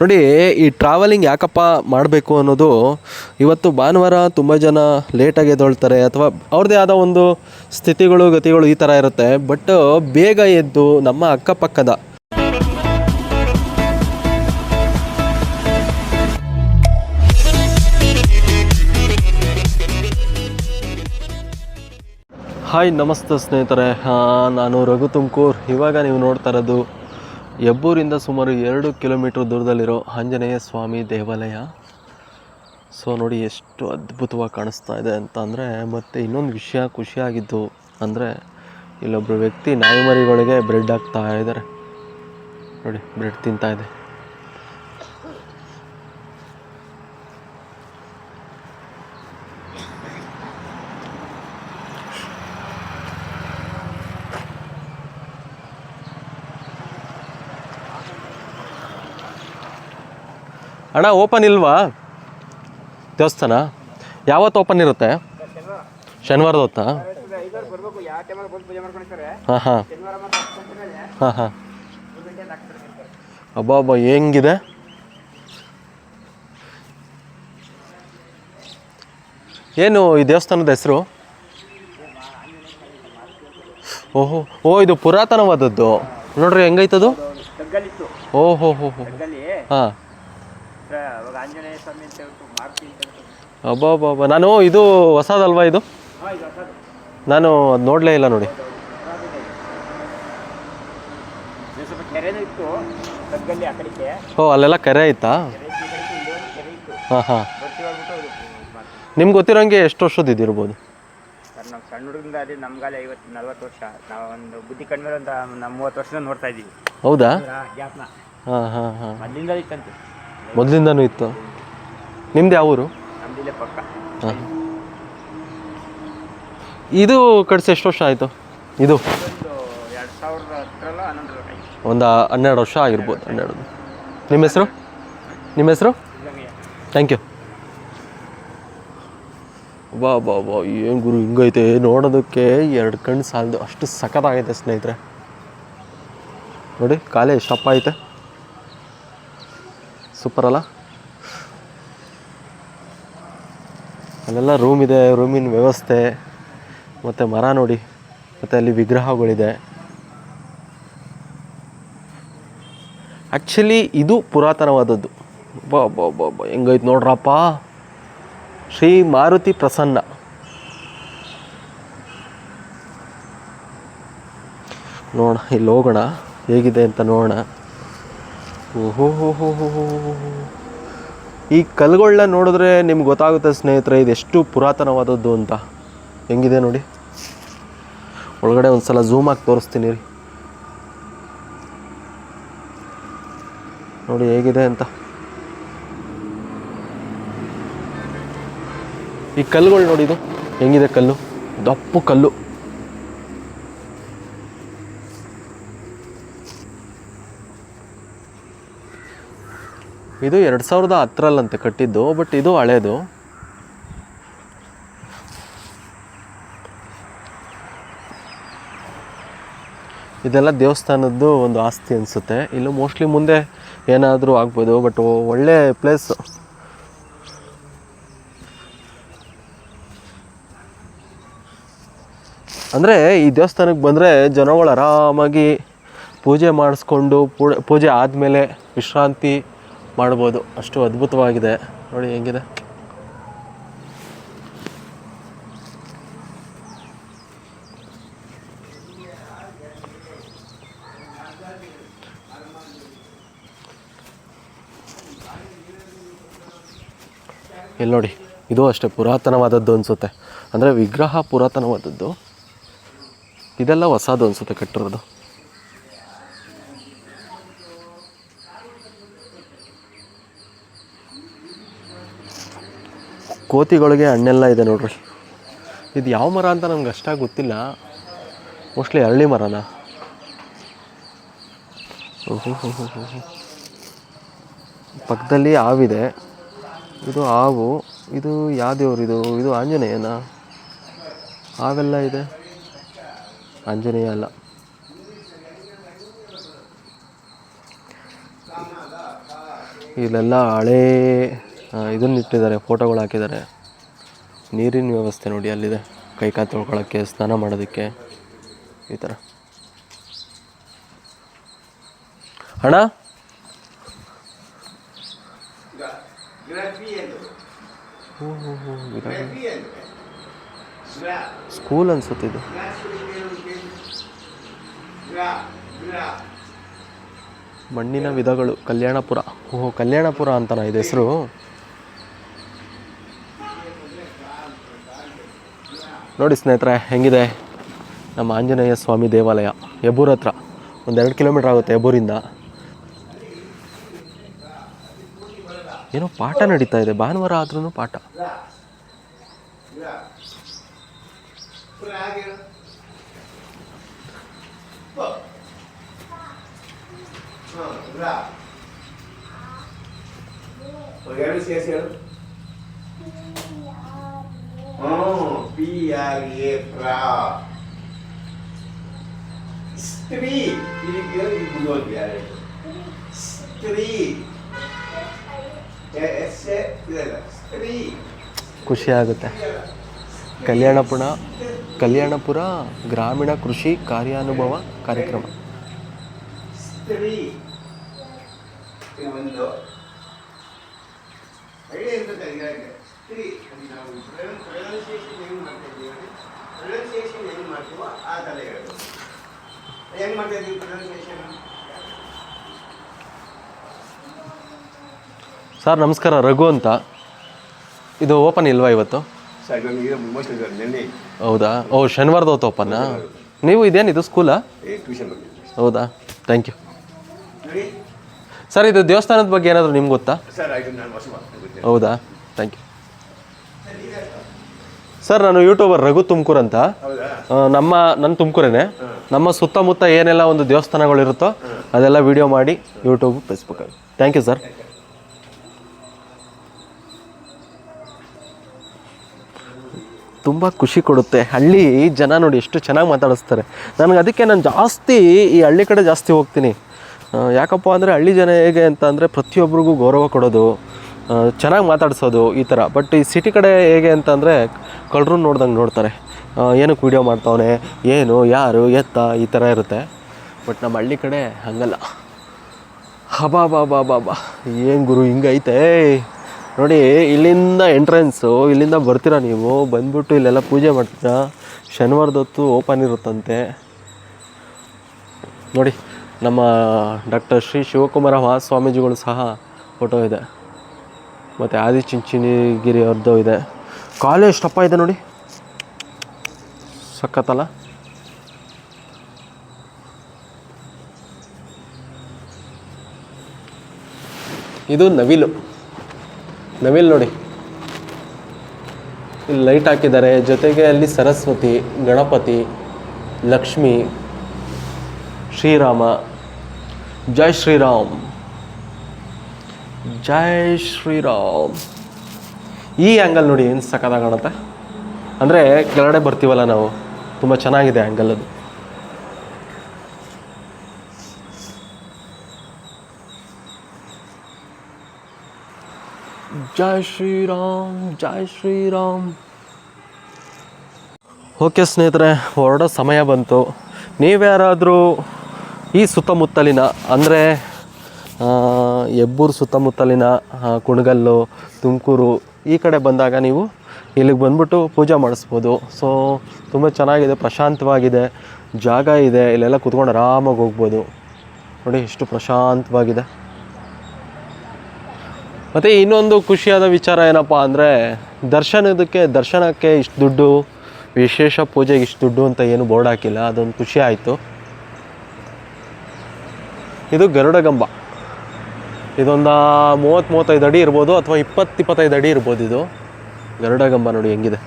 ನೋಡಿ, ಈ ಟ್ರಾವೆಲಿಂಗ್ ಯಾಕಪ್ಪ ಮಾಡಬೇಕು ಅನ್ನೋದು ಇವತ್ತು ಭಾನುವಾರ ತುಂಬ ಜನ ಲೇಟಾಗಿ ಎದ್ದೊಳ್ತಾರೆ ಅಥವಾ ಅವ್ರದ್ದೇ ಆದ ಒಂದು ಸ್ಥಿತಿಗಳು, ಗತಿಗಳು ಈ ಥರ ಇರುತ್ತೆ. ಬಟ್ ಬೇಗ ಎದ್ದು ನಮ್ಮ ಅಕ್ಕಪಕ್ಕದ ಹಾಯ್ ನಮಸ್ತೆ ಸ್ನೇಹಿತರೆ. ನಾನು ರಘು ತುಮಕೂರ್. ಇವಾಗ ನೀವು ನೋಡ್ತಾ ಇರೋದು ಹೆಬ್ಬೂರಿಂದ ಸುಮಾರು ಎರಡು ಕಿಲೋಮೀಟ್ರ್ ದೂರದಲ್ಲಿರೋ ಆಂಜನೇಯ ಸ್ವಾಮಿ ದೇವಾಲಯ. ಸೊ ನೋಡಿ ಎಷ್ಟು ಅದ್ಭುತವಾಗಿ ಕಾಣಿಸ್ತಾ ಇದೆ ಅಂತ ಅಂದರೆ ಮತ್ತು ಇನ್ನೊಂದು ವಿಷಯ ಖುಷಿಯಾಗಿದ್ದು ಅಂದರೆ ಇಲ್ಲೊಬ್ಬರು ವ್ಯಕ್ತಿ ನಾಯಿಮರಿಗಳಿಗೆ ಬ್ರೆಡ್ ಹಾಕ್ತಾ ಇದ್ದಾರೆ. ನೋಡಿ ಬ್ರೆಡ್ ತಿಂತಾ ಇದೆ. ಅಣ್ಣ ಓಪನ್ ಇಲ್ವಾ? ದೇವಸ್ಥಾನ? ಯಾವತ್ತು ಓಪನ್ ಇರುತ್ತೆ? ಶನಿವಾರದ ಹೊತ್ತಾ? ಹಾಂ ಹಾಂ. ಹಾಂ ಹಾಂ. ಹೆಂಗಿದೆ? ಏನು ಈ ದೇವಸ್ಥಾನದ ಹೆಸರು? ಓಹೋ ಓ ಇದು ಪುರಾತನವಾದದ್ದು. ನೋಡ್ರಿ ಹೆಂಗೈತದು? ಓಹೋ ಹೋ ಹೋ. ಹಾಂ. ಅಬ್ಬಾ ಅಬ್ಬಾ ನಾನು ಇದು ಹೊಸದಲ್ವಾ ಇದು? ನಾನು ಅದು ನೋಡಲೇ ಇಲ್ಲ ನೋಡಿ. ಓ ಅಲ್ಲೆಲ್ಲ ಕೆರೆ ಇತ್ತು, ಹಾಂ ಹಾಂ. ನಿಮ್ಗೆ ಗೊತ್ತಿರೋಂಗೆ ಎಷ್ಟು ವರ್ಷದ ಇದಿರ್ಬೋದು? ಸರ್ ನಾವು ಸಣ್ಣ ಹುಡುಗರಿಂದ ಅದೇ ನಮ್ಗಾಲ ಐವತ್ತು ನಲ್ವತ್ತು ವರ್ಷ. ನಾವು ಒಂದು ಬುದ್ಧಿ ಕಣ್ಮೇಲೆ ಒಂದು ಮೂವತ್ತು ವರ್ಷದಿಂದ ನೋಡ್ತಾ ಇದ್ದೀವಿ. ಹೌದಾ? ಹಾಂ ಹಾಂ ಹಾಂ. ಅಲ್ಲಿಂದ ಇತ್ತಂತೆ. ಮೊದಲಿಂದನೂ ಇತ್ತು. ನಿಮ್ದು ಯಾವ ಊರು? ಹಾಂ. ಇದು ಕಡಿಸಿ ಎಷ್ಟು ವರ್ಷ ಆಯಿತು? ಇದು? ಒಂದು ಹನ್ನೆರಡು ವರ್ಷ ಆಗಿರ್ಬೋದು ಹನ್ನೆರಡು. ನಿಮ್ಮ ಹೆಸರು? ನಿಮ್ಮ ಹೆಸರು? ಥ್ಯಾಂಕ್ ಯು ಬಾ ಬಾ ಬಾ ಏನು ಗುರು ಹಿಂಗೈತೆ ನೋಡೋದಕ್ಕೆ ಎರಡು ಕಣ್ಣು ಸಾಲದು. ಅಷ್ಟು ಸಖತ್ತಾಗೈತೆ ಸ್ನೇಹಿತರೆ. ನೋಡಿ ಕಾಲೇ ಶಪ್ ಐತೆ. ಸೂಪರ್ ಅಲ್ಲ? ಅಲ್ಲೆಲ್ಲ ರೂಮ್ ಇದೆ ರೂಮಿನ ವ್ಯವಸ್ಥೆ. ಮತ್ತು ಮರ ನೋಡಿ, ಮತ್ತು ಅಲ್ಲಿ ವಿಗ್ರಹಗಳಿದೆ. ಆ್ಯಕ್ಚುಲಿ ಇದು ಪುರಾತನವಾದದ್ದು. ಬಾ ಹೆಂಗೈತೆ ನೋಡ್ರಪ್ಪ. ಶ್ರೀ ಮಾರುತಿ ಪ್ರಸನ್ನ. ನೋಡೋಣ ಇಲ್ಲಿ ಹೋಗೋಣ. ಹೇಗಿದೆ ಅಂತ ನೋಡೋಣ. ಓಹೋ. ಈ ಕಲ್ಗಳನ್ನ ನೋಡಿದ್ರೆ ನಿಮ್ಗೆ ಗೊತ್ತಾಗುತ್ತೆ ಸ್ನೇಹಿತರೆ, ಇದೆಷ್ಟು ಪುರಾತನವಾದದ್ದು ಅಂತ. ಹೆಂಗಿದೆ ನೋಡಿ. ಒಳಗಡೆ ಒಂದು ಸಲ ಝೂಮ್ ಆಗಿ ತೋರಿಸ್ತೀನಿ ರೀ. ನೋಡಿ ಹೇಗಿದೆ ಅಂತ. ಈ ಕಲ್ಲುಗಳು ನೋಡಿ ಇದು. ಹೆಂಗಿದೆ ಕಲ್ಲು? ದಪ್ಪು ಕಲ್ಲು. ಇದು ಎರಡು ಸಾವಿರದ ಹತ್ತರಲ್ಲಂತೆ ಕಟ್ಟಿದ್ದು ಬಟ್ ಇದು ಹಳೇದು. ಇದೆಲ್ಲ ದೇವಸ್ಥಾನದ್ದು ಒಂದು ಆಸ್ತಿ ಅನಿಸುತ್ತೆ. ಇಲ್ಲೂ ಮೋಸ್ಟ್ಲಿ ಮುಂದೆ ಏನಾದರೂ ಆಗ್ಬೋದು ಬಟ್ ಒಳ್ಳೆ ಪ್ಲೇಸ್ ಅಂದರೆ ಈ ದೇವಸ್ಥಾನಕ್ಕೆ ಬಂದರೆ ಜನಗಳು ಆರಾಮಾಗಿ ಪೂಜೆ ಮಾಡಿಸ್ಕೊಂಡು ಪೂಜೆ ಆದಮೇಲೆ ವಿಶ್ರಾಂತಿ ಮಾಡ್ಬೋದು. ಅಷ್ಟು ಅದ್ಭುತವಾಗಿದೆ. ನೋಡಿ ಹೆಂಗಿದೆ. ಇಲ್ಲಿ ನೋಡಿ, ಇದು ಅಷ್ಟೇ ಪುರಾತನವಾದದ್ದು ಅನಿಸುತ್ತೆ. ಅಂದರೆ ವಿಗ್ರಹ ಪುರಾತನವಾದದ್ದು. ಇದೆಲ್ಲ ಹೊಸದು ಅನಿಸುತ್ತೆ ಕಟ್ಟಿರೋದು. ಕೋತಿಗಳಿಗೆ ಹಣ್ಣೆಲ್ಲ ಇದೆ ನೋಡ್ರಿ. ಇದು ಯಾವ ಮರ ಅಂತ ನಮ್ಗೆ ಅಷ್ಟಾಗಿ ಗೊತ್ತಿಲ್ಲ. ಮೋಸ್ಟ್ಲಿ ಅರಳಿ ಮರನಾ. ಪಕ್ಕದಲ್ಲಿ ಹಾವಿದೆ ಇದು ಹಾವು ಇದು ಯಾವ ಇದು? ಇದು ಆಂಜನೇಯನ? ಹಾವೆಲ್ಲ ಇದೆ. ಆಂಜನೇಯ ಅಲ್ಲ. ಇಲ್ಲೆಲ್ಲ ಹಳೇ ಇದನ್ನ ಇಟ್ಟಿದ್ದಾರೆ, ಫೋಟೋಗಳು ಹಾಕಿದ್ದಾರೆ. ನೀರಿನ ವ್ಯವಸ್ಥೆ ನೋಡಿ, ಅಲ್ಲಿದೆ. ಕೈ ಕಾಲು ತೊಳ್ಕೊಳ್ಳೋಕ್ಕೆ, ಸ್ನಾನ ಮಾಡೋದಕ್ಕೆ, ಈ ಥರ. ಹಣ. ಸ್ಕೂಲ್ ಅನ್ಸುತ್ತೆ ಇದು. ಮಣ್ಣಿನ ವಿಧಗಳು, ಕಲ್ಯಾಣಪುರ. ಓಹೋ, ಕಲ್ಯಾಣಪುರ ಅಂತನಾ ಇದೆ ಹೆಸರು. ನೋಡಿ ಸ್ನೇಹಿತರೆ, ಹೆಂಗಿದೆ? ನಮ್ಮ ಆಂಜನೇಯ ಸ್ವಾಮಿ ದೇವಾಲಯ ಹೆಬ್ಬೂರ್ ಹತ್ರ. ಒಂದೆರಡು ಕಿಲೋಮೀಟ್ರ್ ಆಗುತ್ತೆ ಹೆಬ್ಬೂರಿಂದ ಏನೋ ಪಾಠ ನಡೀತಾ ಇದೆ. ಭಾನುವಾರ ಆದ್ರೂ ಪಾಠ. ಹೇಳು ಸ್ತ್ರೀ ಸ್ತ್ರೀ ಸ್ತ್ರೀ ಖುಷಿ ಆಗುತ್ತೆ ಕಲ್ಯಾಣಪುರ ಕಲ್ಯಾಣಪುರ ಗ್ರಾಮೀಣ ಕೃಷಿ ಕಾರ್ಯಾನುಭವ ಕಾರ್ಯಕ್ರಮ. ಸ್ತ್ರೀ ಒಂದು ಇದಕ್ಕೆ ಸ್ತ್ರೀ. ಪ್ರೊನೌನ್ಸಿಯೇಷನ್ ಹೆಂಗ್ ಮಾಡ್ತಾ ಇದ್ದೀವಿ ಪ್ರೊನೌನ್ಸಿಯೇಷನ್ ಹೆಂಗ್ ಮಾಡ್ತೀವೋ ಆ ಥರ ಹೇಳೋದು ಹೆಂಗ್ ಮಾಡ್ತಾ ಇದ್ದೀವಿ ಪ್ರೊನೌನ್ಸಿಯೇಷನ್? ಸರ್ ನಮಸ್ಕಾರ. ರಘು ಅಂತ. ಇದು ಓಪನ್ ಇಲ್ವಾ ಇವತ್ತು? ಸರ್ ನಮಗೆ ಮೋಸ್ಟ್ ನೆನ್ನೆ. ಹೌದಾ? ಓ ಶನಿವಾರದ ಹೊತ್ತು ಓಪನ್ನಾ ನೀವು ಇದೇನಿದು ಸ್ಕೂಲಾ ಏ ಟ್ಯೂಷನ್ ಹೌದಾ? ಥ್ಯಾಂಕ್ ಯು ಸರ್ ಇದು ದೇವಸ್ಥಾನದ ಬಗ್ಗೆ ಏನಾದರೂ ನಿಮ್ಗೆ ಗೊತ್ತಾ? ಸರ್ ಹೌದಾ? ಥ್ಯಾಂಕ್ ಯು ಸರ್ ನಾನು ಯೂಟ್ಯೂಬರ್ ರಘು ತುಮಕೂರು ಅಂತ. ನಮ್ಮ ನನ್ನ ತುಮಕೂರೇನೆ. ನಮ್ಮ ಸುತ್ತಮುತ್ತ ಏನೆಲ್ಲ ಒಂದು ದೇವಸ್ಥಾನಗಳಿರುತ್ತೋ ಅದೆಲ್ಲ ವಿಡಿಯೋ ಮಾಡಿ YouTube Facebook thank you sir ತುಂಬ ಖುಷಿ ಕೊಡುತ್ತೆ. ಹಳ್ಳಿ ಜನ ನೋಡಿ ಎಷ್ಟು ಚೆನ್ನಾಗಿ ಮಾತಾಡಿಸ್ತಾರೆ. ನನಗೆ ಅದಕ್ಕೆ ನಾನು ಜಾಸ್ತಿ ಈ ಹಳ್ಳಿ ಕಡೆ ಜಾಸ್ತಿ ಹೋಗ್ತೀನಿ. ಯಾಕಪ್ಪ ಅಂದರೆ ಹಳ್ಳಿ ಜನ ಹೇಗೆ ಅಂತ ಅಂದರೆ ಪ್ರತಿಯೊಬ್ಬರಿಗೂ ಗೌರವ ಕೊಡೋದು ಚೆನ್ನಾಗಿ ಮಾತಾಡಿಸೋದು ಈ ಥರ ಬಟ್ ಈ ಸಿಟಿ ಕಡೆ ಹೇಗೆ ಅಂತಂದರೆ ಕಳ್ಳರು ನೋಡ್ದಂಗೆ ನೋಡ್ತಾರೆ. ಏನಕ್ಕೆ ವೀಡಿಯೋ ಮಾಡ್ತಾವನೆ? ಏನು, ಯಾರು, ಎತ್ತ, ಈ ಥರ ಇರುತ್ತೆ. ಬಟ್ ನಮ್ಮ ಹಳ್ಳಿ ಕಡೆ ಹಂಗಲ್ಲ. ಹಬಾ ಬಾ ಬಾ ಬಾ ಬಾ ಏನು ಗುರು, ಹಿಂಗೈತೆ? ನೋಡಿ, ಇಲ್ಲಿಂದ ಎಂಟ್ರೆನ್ಸು ಇಲ್ಲಿಂದ ಬರ್ತೀರಾ ನೀವು? ಬಂದ್ಬಿಟ್ಟು ಇಲ್ಲೆಲ್ಲ ಪೂಜೆ ಮಾಡ್ತೀರಾ? ಶನಿವಾರದೊತ್ತು ಓಪನ್ ಇರುತ್ತಂತೆ. ನೋಡಿ, ನಮ್ಮ ಡಾಕ್ಟರ್ ಶ್ರೀ ಶಿವಕುಮಾರ ಮಹಾಸ್ವಾಮೀಜಿಗಳು ಸಹ ಫೋಟೋ ಇದೆ. ಮತ್ತು ಆದಿಚುಂಚನಗಿರಿ ಅವ್ರದ್ದು ಇದೆ. ಕಾಲೇ ಎಷ್ಟಪ್ಪ ಇದೆ ನೋಡಿ. ಸಖತ್ತಲ್ಲ. ಇದು ನವಿಲು. ನವಿಲು ನೋಡಿ. ಇಲ್ಲಿ ಲೈಟ್ ಹಾಕಿದ್ದಾರೆ. ಜೊತೆಗೆ ಅಲ್ಲಿ ಸರಸ್ವತಿ, ಗಣಪತಿ, ಲಕ್ಷ್ಮಿ, ಶ್ರೀರಾಮ. ಜೈ ಶ್ರೀರಾಮ್. ಜೈ ಶ್ರೀರಾಮ್. ಈ ಆ್ಯಂಗಲ್ ನೋಡಿ ಏನು ಸಖತ್ತಾಗಿ ಕಾಣುತ್ತೆ? ಅಂದರೆ ಕೆಳಗಡೆ ಬರ್ತೀವಲ್ಲ ನಾವು ತುಂಬ ಚೆನ್ನಾಗಿದೆ ಆ್ಯಂಗಲ್ ಅದು. ಜೈ ಶ್ರೀರಾಮ್ ಜೈ ಶ್ರೀರಾಮ್. ಓಕೆ ಸ್ನೇಹಿತರೆ ಹೊರಡೋ ಸಮಯ ಬಂತು. ನೀವ್ಯಾರಾದರೂ ಈ ಸುತ್ತಮುತ್ತಲಿನ ಅಂದರೆ ಹೆಬ್ಬೂರು ಸುತ್ತಮುತ್ತಲಿನ ಕುಣಗಲ್ಲು ತುಮಕೂರು ಈ ಕಡೆ ಬಂದಾಗ ನೀವು ಇಲ್ಲಿಗೆ ಬಂದ್ಬಿಟ್ಟು ಪೂಜೆ ಮಾಡಿಸ್ಬೋದು. ಸೊ ತುಂಬ ಚೆನ್ನಾಗಿದೆ, ಪ್ರಶಾಂತವಾಗಿದೆ, ಜಾಗ ಇದೆ, ಇಲ್ಲೆಲ್ಲ ಕುತ್ಕೊಂಡು ಆರಾಮಾಗಿ ಹೋಗ್ಬೋದು. ನೋಡಿ, ಎಷ್ಟು ಪ್ರಶಾಂತವಾಗಿದೆ. ಮತ್ತು ಇನ್ನೊಂದು ಖುಷಿಯಾದ ವಿಚಾರ ಏನಪ್ಪ ಅಂದರೆ, ದರ್ಶನದಕ್ಕೆ, ದರ್ಶನಕ್ಕೆ ಇಷ್ಟು ದುಡ್ಡು, ವಿಶೇಷ ಪೂಜೆಗೆ ಇಷ್ಟು ದುಡ್ಡು ಅಂತ ಏನು ಬೋರ್ಡ್ ಹಾಕಿಲ್ಲ, ಅದೊಂದು ಖುಷಿ ಆಯಿತು. ಇದು ಗರುಡಗಂಬ. ಇದೊಂದು ಮೂವತ್ತು ಮೂವತ್ತೈದು ಅಡಿ ಇರ್ಬೋದು ಅಥವಾ ಇಪ್ಪತ್ತು ಇಪ್ಪತ್ತೈದು ಅಡಿ ಇರ್ಬೋದು ಇದು. ಗರುಡಗಂಬ ನೋಡಿ ಹೆಂಗಿದೆ.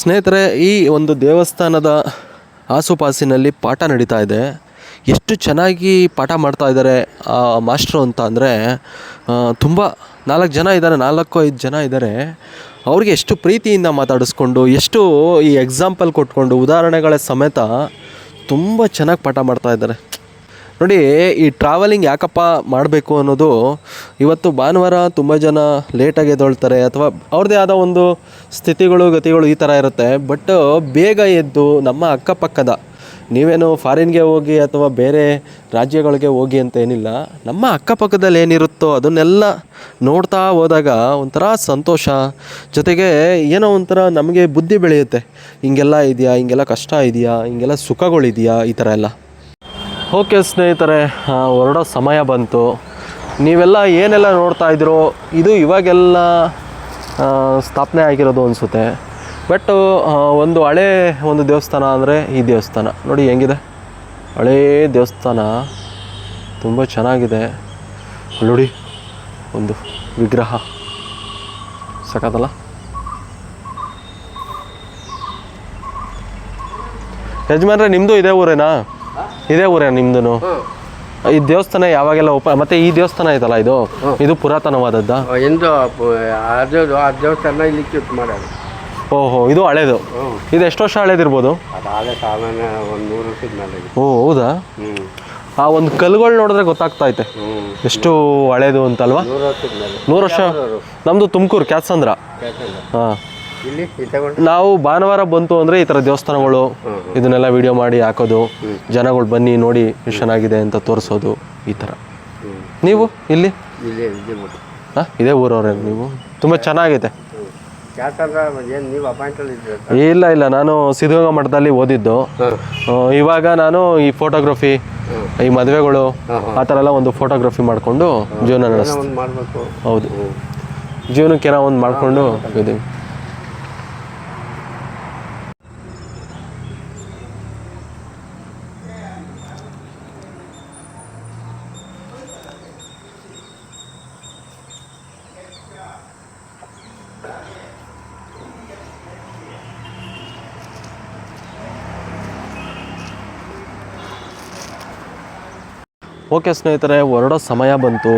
ಸ್ನೇಹಿತರೆ, ಈ ಒಂದು ದೇವಸ್ಥಾನದ ಆಸುಪಾಸಿನಲ್ಲಿ ಪಾಠ ನಡೀತಾ ಇದೆ. ಎಷ್ಟು ಚೆನ್ನಾಗಿ ಪಾಠ ಮಾಡ್ತಾ ಇದ್ದಾರೆ, ಆ ಮಾಸ್ಟ್ರು ಅಂತ ಅಂದರೆ ತುಂಬ ನಾಲ್ಕು ಜನ ಇದ್ದಾರೆ, ನಾಲ್ಕು ಐದು ಜನ ಇದ್ದಾರೆ. ಅವ್ರಿಗೆ ಎಷ್ಟು ಪ್ರೀತಿಯಿಂದ ಮಾತಾಡಿಸ್ಕೊಂಡು, ಎಷ್ಟು ಈ ಎಕ್ಸಾಂಪಲ್ ಕೊಟ್ಕೊಂಡು, ಉದಾಹರಣೆಗಳ ಸಮೇತ ತುಂಬ ಚೆನ್ನಾಗಿ ಪಾಠ ಮಾಡ್ತಾ ಇದ್ದಾರೆ. ನೋಡಿ, ಈ ಟ್ರಾವೆಲಿಂಗ್ ಯಾಕಪ್ಪ ಮಾಡಬೇಕು ಅನ್ನೋದು, ಇವತ್ತು ಭಾನುವಾರ ತುಂಬ ಜನ ಲೇಟಾಗಿ ಎದ್ದೊಳ್ತಾರೆ, ಅಥವಾ ಅವ್ರದ್ದೇ ಆದ ಒಂದು ಸ್ಥಿತಿಗಳು, ಗತಿಗಳು ಈ ಥರ ಇರುತ್ತೆ. ಬಟ್ ಬೇಗ ಎದ್ದು ನಮ್ಮ ಅಕ್ಕಪಕ್ಕದ ನೀವೇನು ಫಾರಿನ್ಗೆ ಹೋಗಿ ಅಥವಾ ಬೇರೆ ರಾಜ್ಯಗಳಿಗೆ ಹೋಗಿ ಅಂತ ಏನಿಲ್ಲ, ನಮ್ಮ ಅಕ್ಕಪಕ್ಕದಲ್ಲಿ ಏನಿರುತ್ತೋ ಅದನ್ನೆಲ್ಲ ನೋಡ್ತಾ ಹೋದಾಗ ಒಂಥರ ಸಂತೋಷ. ಜೊತೆಗೆ ಏನೋ ಒಂಥರ ನಮಗೆ ಬುದ್ಧಿ ಬೆಳೆಯುತ್ತೆ. ಹಿಂಗೆಲ್ಲ ಇದೆಯಾ, ಹಿಂಗೆಲ್ಲ ಕಷ್ಟ ಇದೆಯಾ, ಹಿಂಗೆಲ್ಲ ಸುಖಗಳಿದೆಯಾ, ಈ ಥರ ಎಲ್ಲ. ಓಕೆ ಸ್ನೇಹಿತರೆ ಹೊರಡೋ ಸಮಯ ಬಂತು. ನೀವೆಲ್ಲ ಏನೆಲ್ಲ ನೋಡ್ತಾ ಇದ್ದೀರೋ, ಇದು ಇವಾಗೆಲ್ಲ ಸ್ಥಾಪನೆ ಆಗಿರೋದು ಅನಿಸುತ್ತೆ. ಬಟ್ ಒಂದು ಹಳೆ ಒಂದು ದೇವಸ್ಥಾನ ಅಂದರೆ ಈ ದೇವಸ್ಥಾನ. ನೋಡಿ ಹೆಂಗಿದೆ. ಹಳೇ ದೇವಸ್ಥಾನ. ತುಂಬ ಚೆನ್ನಾಗಿದೆ. ನೋಡಿ ಒಂದು ವಿಗ್ರಹ. ಸಾಕಲ್ಲ ಯಜಮಾನ್ರೆ ನಿಮ್ಮದು ಇದೇ ಊರೇನಾ? ಇದೇ ಊರೇ ನಿಮ್ಮದು ಈ ದೇವಸ್ಥಾನ ಯಾವಾಗೆಲ್ಲ ಓಪನ್ ಮತ್ತೆ ಈ ದೇವಸ್ಥಾನ ಐತಲ್ಲ ಇದು? ಇದು ಪುರಾತನವಾದದ್ದ? ಎಂದು ಆ ದೇವಸ್ಥಾನ ಇಲ್ಲಿ ಮಾಡೋದು ಓಹೋ ಇದು ಹಳೇದು. ಇದು ಎಷ್ಟು ವರ್ಷ ಹಳೇದಿರ್ಬೋದು? ಅದು ಆಲೆ ಸಾಮಾನ್ಯ ಒಂದು ನೂರು ವರ್ಷದ ಮೇಲೆ ಇದೆ. ಓ ಹೌದಾ? ಆ ಒಂದು ಕಲ್ಲುಗಳು ನೋಡಿದ್ರೆ ಗೊತ್ತಾಗ್ತಾ ಐತೆ. ಎಷ್ಟು ಹಳೇದು ಅಂತಲ್ವಾ? ನೂರು ವರ್ಷದ ಮೇಲೆ. ನೂರು ವರ್ಷ. ನಮ್ಮದು ತುಮಕೂರು ಕ್ಯಾತ್ಸಂದ್ರ ಹಾಂ. ಇಲ್ಲಿ ಇದು ತಗೊಂಡು ನಾವು ಭಾನುವಾರ ಬಂತು ಅಂದರೆ ಈ ಥರ ದೇವಸ್ಥಾನಗಳು ಇದನ್ನೆಲ್ಲ ವಿಡಿಯೋ ಮಾಡಿ ಹಾಕೋದು ಜನಗಳು ಬನ್ನಿ ನೋಡಿ ಎಷ್ಟು ಚೆನ್ನಾಗಿದೆ ಅಂತ ತೋರಿಸೋದು ಈ ಥರ. ನೀವು ಇಲ್ಲಿ? ಇಲ್ಲಿ ಇಲ್ಲಿ ಬಿಟ್ಟು ಹಾಂ ಇದೇ ಊರವ್ರೆ ನೀವು. ತುಂಬ ಚೆನ್ನಾಗೈತೆ. ಯಾಕಂದ್ರೆ ಏನು ನೀವು ಅಪಾಯಿಂಟಲ್ಲಿ ಇದ್ದೀರ ಇಲ್ಲ ಇಲ್ಲ. ನಾನು ಸಿದ್ಧಗಂಗಾ ಮಠದಲ್ಲಿ ಓದಿದ್ದು. ಇವಾಗ ನಾನು ಈ ಫೋಟೋಗ್ರಫಿ ಈ ಮದುವೆಗಳು ಆ ಥರ ಎಲ್ಲ ಒಂದು ಫೋಟೋಗ್ರಫಿ ಮಾಡಿಕೊಂಡು ಜೀವನ ನಡೆಸ್ತೀನಿ ಮಾಡಬೇಕು. ಹೌದು. ಜೀವನಕ್ಕೆ ಏನೋ ಒಂದು ಮಾಡಿಕೊಂಡು ಇದ್ದೀವಿ ಓಕೆ ಸ್ನೇಹಿತರೆ ಹೊರಡೋ ಸಮಯ ಬಂತು.